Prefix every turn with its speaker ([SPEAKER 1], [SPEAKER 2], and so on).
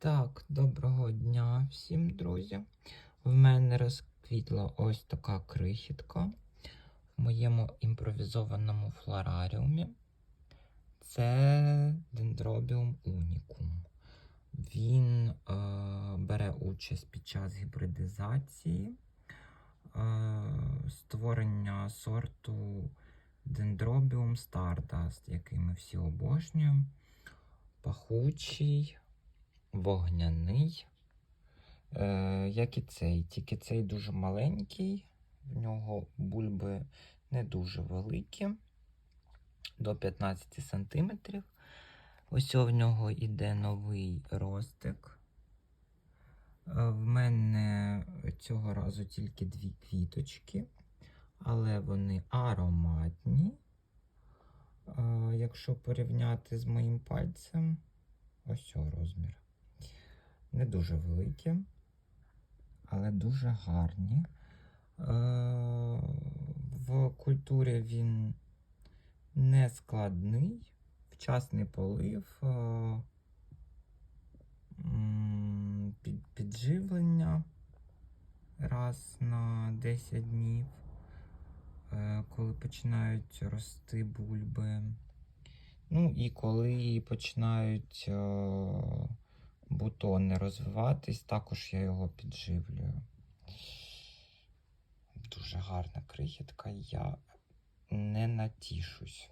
[SPEAKER 1] Так, доброго дня всім, друзі. В мене розквітла ось така крихітка в моєму імпровізованому флораріумі. Це дендробіум унікум. Він е, бере участь під час гібридизації, е, створення сорту дендробіум Stardust, який ми всі обожнюємо. Пахучий, вогняний, е, як і цей. Тільки цей дуже маленький, в нього бульби не дуже великі, до 15 см. Ось в нього йде новий ростик. Е, В мене цього разу тільки дві квіточки, але вони ароматні. Е, Якщо порівняти з моїм пальцем, ось цього розмір. Не дуже великі, але дуже гарні. Е, В культурі він не складний, вчасний полив, е, підживлення раз на 10 днів, е, коли починають рости бульби. Ну і коли починають бутони розвиватись, також я його підживлюю. Дуже гарна крихітка, я не натішусь.